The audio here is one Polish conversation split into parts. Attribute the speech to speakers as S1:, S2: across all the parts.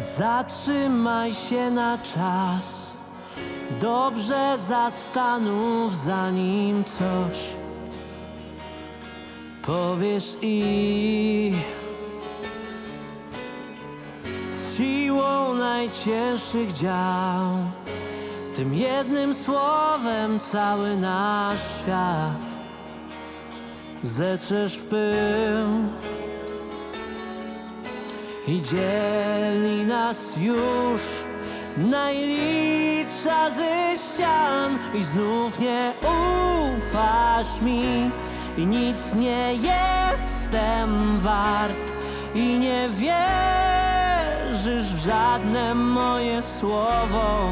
S1: Zatrzymaj się na czas. Dobrze zastanów, zanim coś powiesz i z siłą najcięższych dział, tym jednym słowem cały nasz świat zetrzesz w pył i dzieli nas już najlitsza ze ścian. I znów nie ufasz mi. I nic nie jestem wart. I nie wierzysz w żadne moje słowo.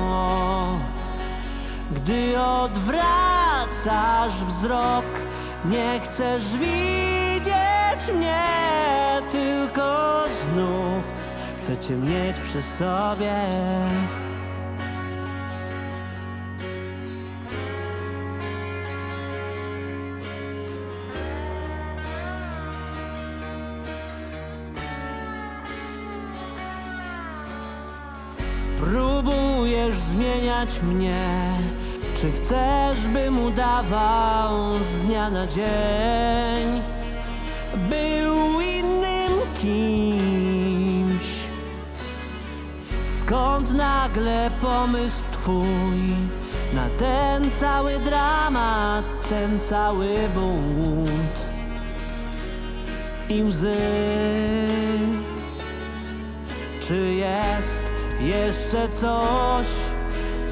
S1: Gdy odwracasz wzrok, nie chcesz widzieć mnie, chcę cię mieć przy sobie. Próbujesz zmieniać mnie Czy chcesz, bym udawał z dnia na dzień Skąd nagle pomysł twój Na ten cały dramat, ten cały bunt? I łzy. Czy jest jeszcze coś,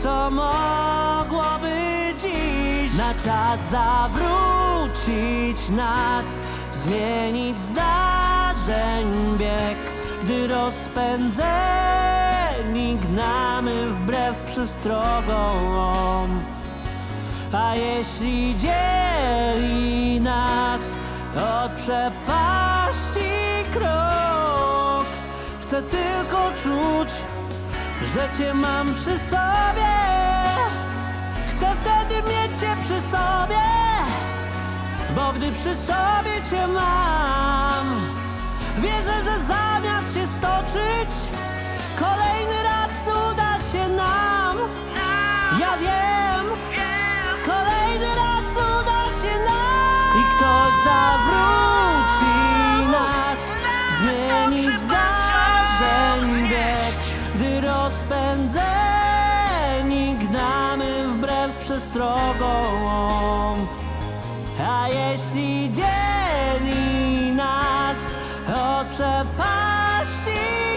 S1: co mogłoby dziś na czas zawrócić nas, zmienić zdarzeń bieg, gdy rozpędzeni gnamy wbrew przestrogom. A jeśli dzieli nas od przepaści krok, chcę tylko czuć, że cię mam przy sobie. Chcę wtedy mieć cię przy sobie, bo gdy przy sobie cię mam, wierzę, że gdy rozpędzeni gnamy wbrew przestrogom. A jeśli dzieli nas od przepaści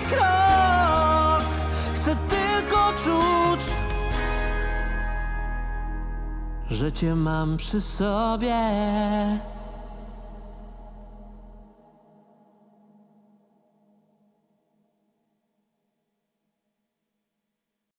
S1: krok, chcę tylko czuć, że cię mam przy sobie.